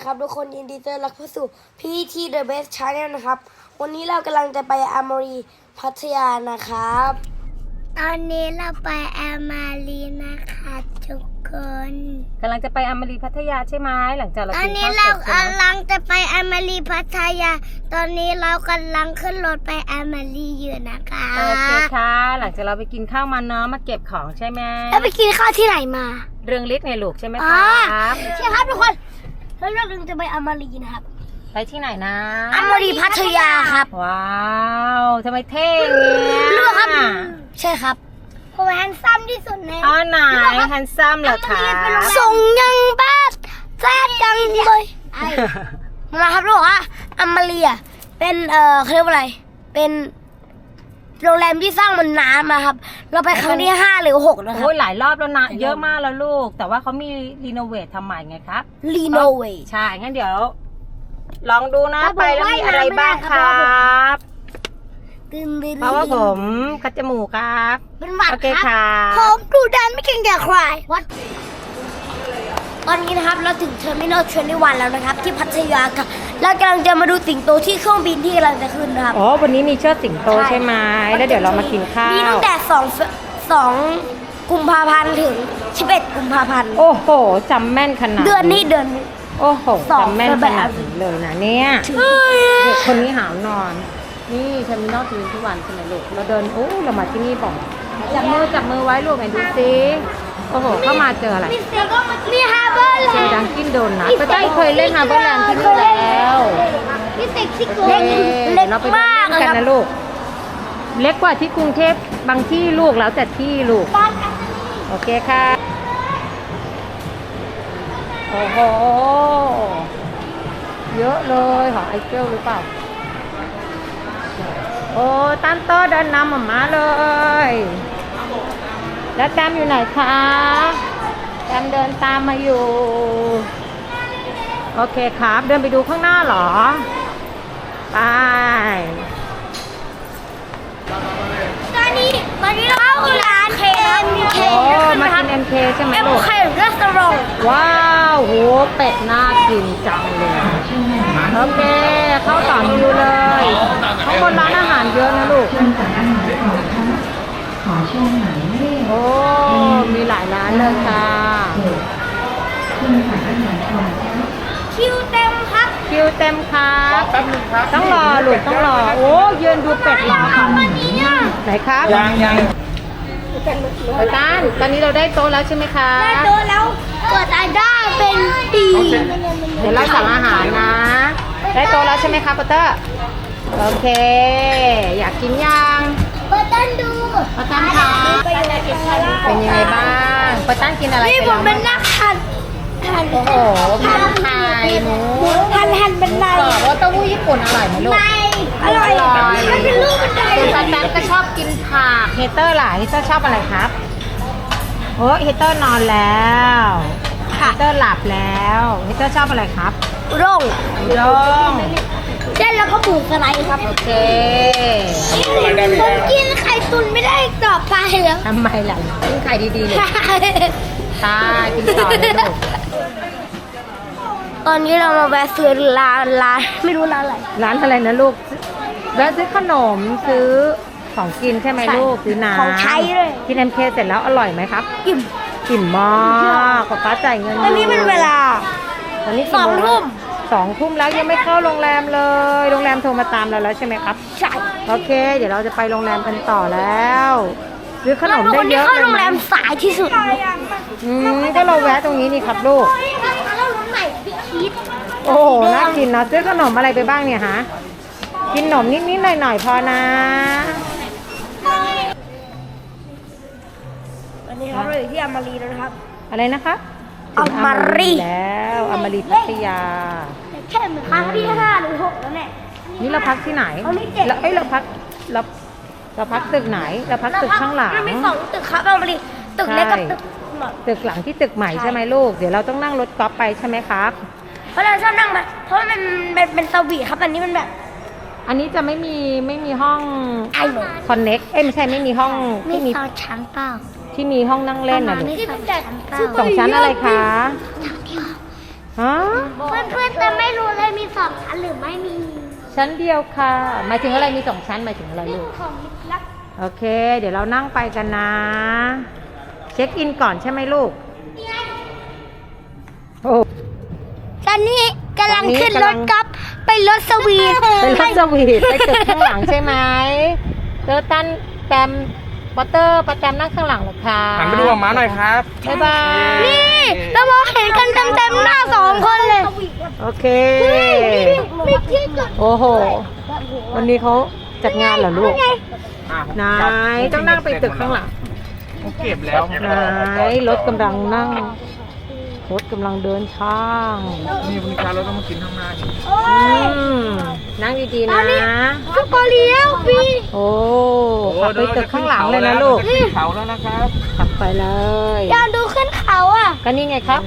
สวัสดีครับทุกคนยินดีต้อนรับเข้าสู่ PT The Best Channel นะครับ วันนี้เรากำลังจะไปอามารีพัทยานะครับ ตอนนี้เราไปแอมมารีนะคะทุกคนกำลังจะไปอมรีพัทยาใช่ไหมหลังจากเราตอนกินนี้ข้าวเราเสร็จใช่ไหมกำลังจะไปแอมมารีพัทยา ตอนนี้เรากำลังขึ้นรถไปแอมมารีอยู่นะคะโอเคค่ะ หลังจากเราไปกินข้าวมาเนาะมาเก็บของใช่ไหมแล้วไปกินข้าวที่ไหนมา เรืองฤทธิ์ไงลูกใช่ไหมอ๋คอรับใช่ครับทุกคน แล้วเรากำลังจะไปอามารีนะครับ ไปที่ไหนนะอามารีพัทยาครับ ว้าวทำไมเท่อย่างเงี้ยรู้ครับ ใช่ครับผมแฮนซัมที่สุดในอ๋อไหนแฮนซัมเหรอคะส่งยังแบดแซดจังเลยนะครับทุกคนว่าอามารีอะเป็นเอ่อเขาเรียกว่าอะไร เป็น โรงแรมที่สร้างบนน้ำนะครับ เราไปครั้งที่ห้าหรือหกนะครับ โอ้ยหลายรอบแล้วนะเยอะมากแล้วลูก แต่ว่าเขามีรีโนเวททำใหม่ไงครับรีโนเวทใช่ งั้นเดี๋ยว ลองดูนะครับผมไปแล้วมีอะไรบ้างคว่ายน้ำไม่ได้รัครับบตึงดึงเพราะว่าผมคัดจมูกครับ เป็นหวัดโอเคครับค่ะผมดูดันไม่เก่งแต่ใครวัดตอนนี้นะครับเราถึงเทอร์มินอลเทรนนิวันแล้วนะครับ ที่พัทยาค่ะ เรากำลังจะมาดูสิงโตที่เครื่องบินที่กำลังจะขึ้นนะครับ อ๋อ วันนี้มีเชิดสิงโตใช่ไหมแล้วเดี๋ยวเรามากินข้ามีตั้วงแต่สองสองกุมภาพันธ์ถึงสิบเอ็ดกุมภาพันธ์ โอ้โหจำแม่นขนาดเดือนนี้เดือนนี้โอ้โหสองจำแม่นแบขบนาดนี้เลยนะเนี่ยเด็กคนนี้หาวนอน นี่เทอร์มินอลทีทุกวันใช่ไหมลูก เราเดินโอ้เรามาที่นี่บ่อยจับมือจับมือไว้ลูกไหนดูสิโอ้โหเข้ามาเจออะไรมีฮาร์เบอร์ โดนนะก็ได้เคยเล่นฮาร์เบอร์แลนด์ที่นี่แล้วพี่เซ็กซี่โกเล็กเล็กเราไปเดินมากเล่นกันเลยครับนะลูก เล็กกว่าที่กรุงเทพบางที่ลูกแล้วแต่ที่ลูก โอเคค่ะ โอ้โห เยอะเลยหอไอเฟลหรือเปล่า โอ้ตั้นโต้เดินนำหมามาเลย แล้วแจมอยู่ไหนคะแจมเดินตามมาอยู่ โอเคครับ เดินไปดูข้างหน้าเหรอ ไป ตอนนี้ตอนนี้เราเข้าร้านเคมเคโอ้ขึ้นมานะครักิบนเอ็มเคใช่ไหมเอ็มลูก เครีสอร์ทว้าวโหเป็ดน่ากินจังเลย โอเค เข้าต่อคิวเลย ข้างบนร้านอาหารเยอะนะลูกโอ้ มีหลายร้านเลยค่ะคิวเต็ม ครับคิวเต็มครับต้องรอลูกต้องรอ โอ้ยืนดูเป็ดรอค่ะไหนครับยังยังไปตานตอนนี้เราได้โต๊ะแล้วใช่ไหมคะได้โตแล้วเปิดอาด้าเป็นปีเดี๋ยวเราสั่งอาหารนะ ได้โต๊ะแล้วใช่ไหมคะปอเตอร์โอเค อยากกินยังเปิดต้นดูปอตันคะเป็นยังไงบ้างปอตันกินอะไรนี่ไปผแล้มวเป็นนักหั่น หั่นโอ้โหมีไข่หมูหั่นหั่นเป็นในกรอบว่าเต้าหู้ญี่ปุ่นอร่อยไหมลูก อร่อยมันเป็นลูกเป็นไดคุณปอตันก็ชอบกินผักเฮเตอร์ล่ะเฮเตอร์ชอบอะไรครับโอ้เฮเตอร์นอนแล้วเฮเตอร์หลับแล้วเฮเตอร์ชอบอะไรครับร่งอุด้งเส้นแล้วก็หมูสไลด์ครับโอเคผมกินไข่ตุนไม่ได้ต่อไปแล้วทำไมล่ะกินไข่ดีๆเลย ตายกินต่อเลยลูกตอนนี้เรามาแวะซื้อร้านร้านไม่รู้ร้านอะไร ร้านอะไรนะลูกแวะซื้อขนมซื้อของกินใช่ไหมใช่ลูกซื้อน้ำของใช้เลยกินเอ็มเคเสร็จแล้วอร่อยไหมครับอิ่มอิ่มมากป๊าป๊าจ่ายเงินตอนนี้เป็นเวลา ตอนนี้สองทุ่ม สองทุ่มแล้วยังไม่เข้าโรงแรมเลย โรงแรมโทรมาตามเราแล้วใช่ไหมครับ ใช่ โอเค เดี๋ยวเราจะไปโรงแรมกันต่อแล้ว ซื้อขนมเราได้เป็นคนเยที่อะเข้าเลโรยงไหแรมมสายที่สุด อืมก็เราแวะตรงนี้นี่ครับลูกเรารถใหม่พี่คิดโอ้โห น่ากินเนาะซื้อขนมอะไรไปบ้างเนี่ยฮะ กินขนมนิดๆหน่อยๆพอนะ วันนี้ครับเราอยู่ที่อมารีแล้วนะครับ อะไรนะคะอมรี แล้วอมรีพัทยา แค่เหมือนครั้งที่ห้าหรือหกแล้วเนี่ยนี่เราพักที่ไหนเอานี่เจ็ดเราเอ้ยเราพักเราเราพักตึกไหน เราพักตึกข้างหลัง มันมีสองตึกครับอมารีตึกเล็กกับใช่ตึก หน่อยตึกหลังที่ตึกใหม่ใช่ใช่ไหมลูก เดี๋ยวเราต้องนั่งรถกอล์ฟไปใช่ไหมครับ เพราะเราชอบนั่งแบบเพราะมันเป็นเป็นสวีทครับอันนี้มันแบบ อันนี้จะไม่มีไม่มีห้องไอ้หนูคอนเน็กเอ้ยไม่ใช่ไม่มีห้องมีที่มีซอสช้างเปล่าที่มีห้องนั่งเล่นนะลูกมีซอสช้างเปล่าสองชั้นอะไรคะฮะไม่ไม่มีชั้นเดียวค่ะหมายถึงอะไรมีสองชั้นหมายถึงอะไรลูก ของลักโอเค เดี๋ยวเรานั่งไปกันนะเช็คอินก่อนใช่ไหมลูกโอ้ตอนนี้กำลังตอนนี้ขึ้นรกำลัถงกลับไปรถสวีทเป็นรถสวีทไปตึกข้างหลังใช่ไหมเจอตันแปมปอตเตอร์ประจำนั่งข้างหลังเหรอคะหันไปดูหมาหน่อยครับบ๊ายบายนี่เรามองเห็นกันเต็มๆหน้าสองคนเลย โอเคไม่คิดก่อนโอ้โห วันนี้เขาจัดงานเหรอลูกนายต้องนั่งไปตึกข้างหลัง ผมเก็บแล้วนายรถกำลังนั่ง รถกำลังเดินทางนี่วันนี้เช้าเราต้องมากินข้างหน้าอีกอืมนั่งดีๆนะทุกคนเลี้ยวพี่โอ้ขับไปตึกข้างหลังเลยนะลูกจะขึ้นเขาแล้วนะครับขับไปเลยอยากดูขึ้นเขาอะก็นี่ไงครับ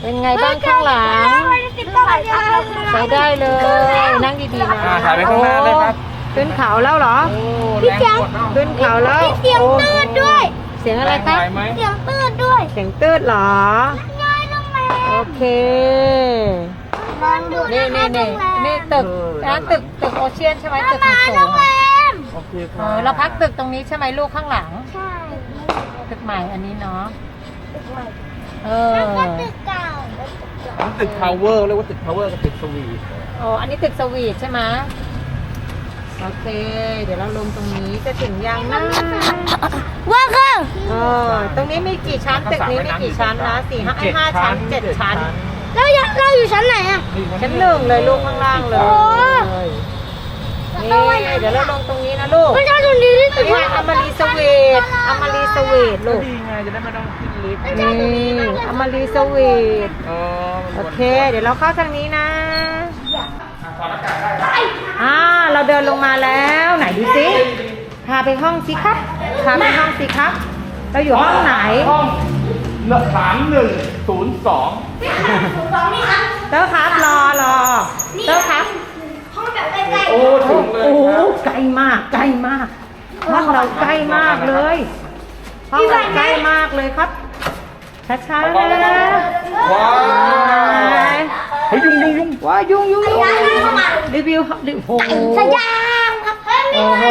เป็นไงบ้างข้างหลังติดต่อกันไปได้เลยนั่งดีๆนะอ่าถ่ายไปข้างหน้าเลยครับโอ้ขึ้นเขาแล้วเหรอโอ้แรงกดเนาะขึ้นเขาแล้วมีเสียงตืดด้วยเสียงอะไรครับแงไหวไหมเสียงตืดด้วยเสียงตืดเหรอง่ายน้องแม่โอเค ลองดูนี่นี่นี่นี่ตึกนั้นตึกตึกโอเชียนใช่ไหมตึกสูงน้องๆแรอะมโอเคคเอรับอเราพักตึกตรงนี้ใช่ไหมลูกข้างหลัง ใช่ตึกใหม่อันนี้เนาะเออตึกเก่าทั้งตึกทาวเวอร์เรียกว่าตึกทาวเวอร์กับตึกสวีทโอ้อันนี้ตึกสวีทใช่ไหม โอเค เดี๋ยวเราลงตรงนี้จะถึงยังนะว่าค่ะเออตรงนี้มีกี่ชั้นตึกนี้มีกี่ชั้นนะสี่ห้าไอ้ห้าชั้นเจ็ดชั้นแล้วเราอยู่ชั้นไหนอะชั้นหนึ่งเลยลูกข้างล่างเลยโอ้นี่เดี๋ยวเราลงตรงนี้นะลูกมันชอบตรงนี้ที่สุดนี่อมารีสวีทอมารีสวีทลูกดีไงจะได้ไม่ต้องขึ้นลิฟต์นี่อมารีสวีทเออโอเค เดี๋ยวเราเข้าทางนี้นะ อ่าเราเดินลงมาแล้วไหนดูสิพาไปห้องสิครับพาไปห้องสิครับ เราอยู่ห้องไหน ห้องสามหนึ่งศูนย์สองเต้าครับรอรอเต้าครับห้องแบบใกล้โอ้ถึงเลยโอ้โหครับไกลมากไกลมากห้องเราใกล้มากเลยห้องเราใกล้มากเลยครับช้าๆนะว้าวเฮ้ยยุงยุงยุงว้ายุ่งยุ่งยุ่งรีวิวรีวิวโอ้โหๆสยามครับเฮ้ยมีโอ้โห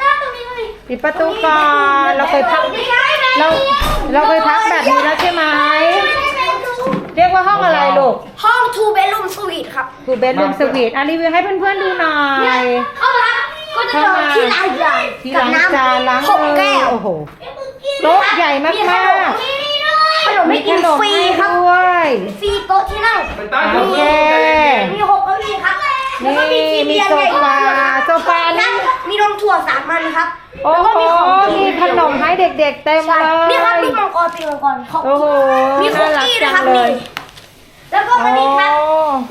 ตั้งตรงนี้ตรงนี้ปิดประตูก่อนเราเคยพักเราเราเคยพักแบบนี้แล้วใช่ไหมเรียกว่าห้องอะไรลูกห้องทูเบดรูมสวีทครับคือเบดรูมสวีทอะรีวิวให้เพื่อนๆดูหน่อยเข้ามาครับก็จะเจอที่ล้างจานที่ล้างจานล้างหกมือแก้วโอ้โหโต๊ะใหญ่มากๆข นมขนมไม่กินฟรีครับ ด้วย ฟรีโต๊ะที่นั่งไปตั้งโอเค มีหกเก้าอี้ครับแล้วนี่ก็มีทีมีวีอันโซใหญ่ฟาโซฟานั่นี่นมีนมถั่วสามอันครับ โอ้แล้วโหก็มีของกิมีขนมให้เด็กๆเต็มใช่เลย นี่ครับลูกมังกรปีมังกรของโอ้โหมีคุกน่ารักกี้จันะครังบเลนี่ย แล้วก็โอ้อันนี้ครับ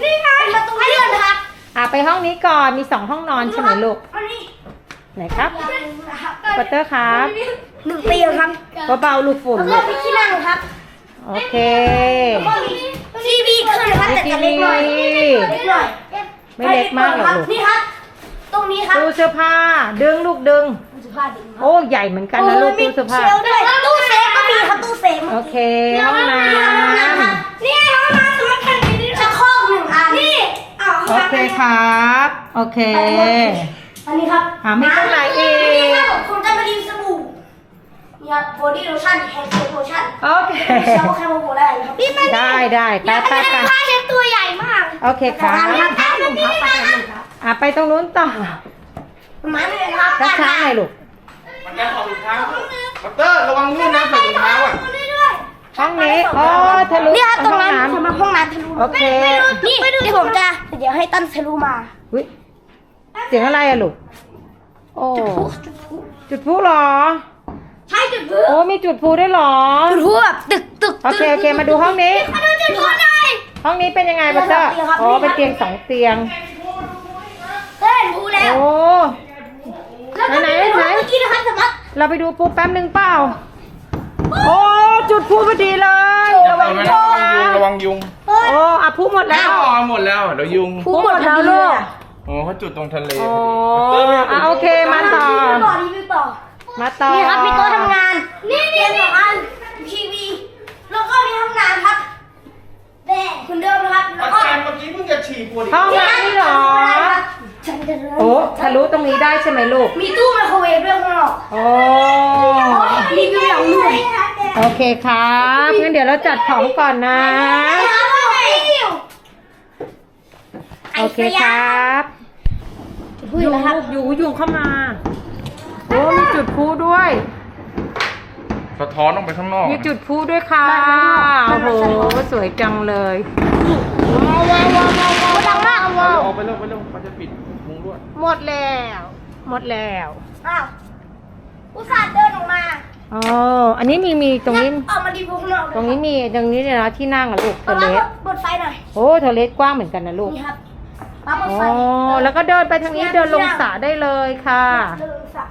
นี่ไงเป็นประตูเลื่อนนะครับอะไปห้องนี้ก่อนมีสองห้องนอนใช่ไหมลูกอันนี้ไหนครับปัตเตอร์ครับหนึ่งเตียงครับเบาๆลูกฝุ่นแล้วลูก็กมีที่นั่งครับ โอเคแล้วก็มีทีวีเครื่องนะครับแต่จะเล็กหน่อยเล็กหน่อยไม่เล็กมากหรอกลูกนี่ครับ ตรงนี้ครับตู้เสื้อผ้า ดึงลูกดึงตู้เสื้อผ้าดึงมาโอ้ใหญ่เหมือนกันนะลูกตู้เสื้อผ้าเชลฟ์ด้วยตู้เซฟก็มีครับตู้เซฟโอเคห้องน้นี่ห้องน้ำสำหรับแข่งนี้ชักโครกหนึ่งอันนี่อ้าวำห้องโอน้ำเคครับ โอเค อันนี้ครับอ่ามีข้างในอีก ครับบอดี้โลชั่นแฮนด์เซลโลชั่นโอเคเชลแคมโบได้ครับนี่มันได้ได้ไปเนี่ยไปมันไปเป็นผ้าเช็ดตัวใหญ่มากโอเคครับครับครับนี่นะครับอะไปตรงนู้นต่อมาเลยครับช้าๆหน่อยลูกมันจะถอดรองเท้าบัตเตอร์ระวังลื่นนะใส่รองเท้าอะห้องนี้อ๋อทะลุนี่ครับตรงนั้นห้องสำหรับห้องน้ำทะลุโอเคนี่ที่ผมจะเดี๋ยวให้ตั้นทะลุมาอุ๊ยเสียงอะไรอะลูกโอ้จุดพลุเหรอ ใช่จุดพลุโอ้มีจุดพลุด้วยเหรอ จุดพลุแบบตึกตึกโอเคโอเคมาดูห้องนี้ มาดูจุดพลุหน่อยห้องนี้เป็นยังไงบัตเตอร์อ๋อเป็นเตียงสองเตียงเล่นพลุแล้วโอ้แล้วก็ไหนมีไหน เมื่อกี้นะครับสำหรับเราไปดูพลุแป๊บหนึ่งเปล่า โอ้จุดพลุพอดีเลยระวังระโดวังนยุงนะระวังยุงโอ้อะพลุหมดแล้วอ้าวหมดแล้วเดี๋ยวยุง พลุหมดแล้วลูก โอ้เขาจุดตรงทะเลโอ้บัตเตอร์ไม่อะโอเคมาต่อรีวิวต่อรีวิวต่อ มาต่อนี่ครับมีโต๊ะทำงาน นี่นี่สองอันทีวี แล้วก็มีห้องน้ำครับแม่คุณเดิมนะครับ แล้วอาก็จารย์เมื่อกี้เพิ่งจะฉีดหัววดอีกห้องน้ำนี่เหรอโอ้ทะลุตรงนี้ได้ใช่ไหมลูกมีตู้ไมโครเวฟด้วยข้างนอกโอ้รีวิวหลังด้วยโอเคครับงั้นเดี๋ยวเราจัดของก่อนนะ โอเคครับพูดนะครับอยู่ยุงเข้ามา โอ้มีจุดพลุด้วย สะท้อนออกไปข้างนอกมีจุดพลุด้วยค่ะโอ้โหสวยจังเลยดังมากเอาออกไปเร็วไปเร็วมันจะปิดมุงลวดหมดแล้ว หมดแล้วอ้าวอุตส่าห์เดินออกมาอ๋ออันนี้มีมีตรงนี้ออกมาดีพวกข้างนอกตรงนี้มีตรงนี้เนี่ยนะที่นั่งอะลูกเปิตัวดเล็กเปิดไฟหน่อยโอ้ตัวเล็กกว้างเหมือนกันนะลูกนี่ครับปั๊บเปิดอ๋ไฟอแล้วก็เดินไปทางนี้เดินลงสระได้เลยค่ะเดินสระ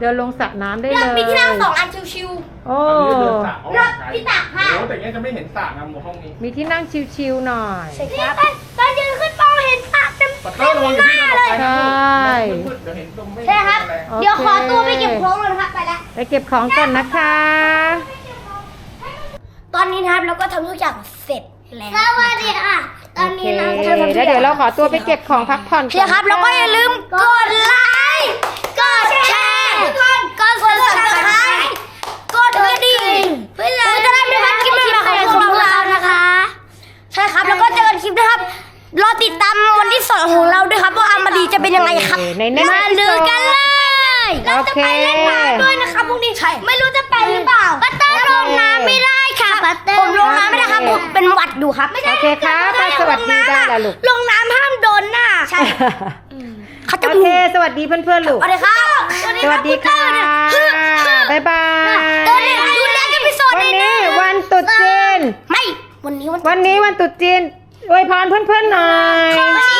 เดินลงสระน้ำได้เนี่ยเลยมีที่นั่งสองอันชิวโอ้ อันนี้เดินสระออกรถพี่ตักค่ะโอ้แต่เงี้ยจะไม่เห็นสระนะหมู่ห้องนี้มีที่นั่งชิวๆหน่อยๆใช่ครับตอนยืนขึ้นมองเห็นสระเต็มปัตเตอร์ระวังอย่าพี่เดินออกไปนะใช่มืดๆเดี๋ยวเห็นตรงไม่ใช่ครับแรงโอเค เดี๋ยวขอตัวไปเก็บของก่อนครับไปแล้วไปเก็บของก่อนนะคะ ตอนนี้นะครับเราก็ทำทุกอย่างเสร็จแล้วสวัสดีค่ะตอนนี้เราโอเคจะทำแล้วเดี๋ยวเราขอตัวไปเก็บของพักผ่อนใช่ครับแล้วก็อย่าลืมกดไลค์ กดแชร์ กด subscribe กด กระดิ่งเพื่อจะได้ไม่พลาดคลิปใหม่ๆของพวกเรานะคะ ใช่ครับ แล้วก็เจอกันคลิปนะครับ รอติดตามวันที่สองของเราด้วยครับว่าอามาดีจะเป็นยังไงครับ ในใน มาดูกันเลย เราจะไปเล่นน้ำด้วยนะครับพรุ่งนี้ ไม่รู้จะไปหรือเปล่าปัตเตอร์ลงน้ำไม่ได้ค่ะผมลงน้ำไม่ได้ครับผมเป็นหวัดอยู่ครับไม่โอได้เคครับไปสวัสดีได้แล้วลูก ลงน้ำห้ามโดนหน้าใช่เขาจะโอมูเค สวัสดีเพื่อนๆลูกสวัสดีครับสวัสดีค่ะบ๊ายบายเออเนี่ยดูแลกันพิโซดวันเลยนะ นี้วันตรุษจีน ไม่ วันนี้วันวันนี้วันตรุษจีนอวยพรเพื่อนๆหน่อยวันนี้วัน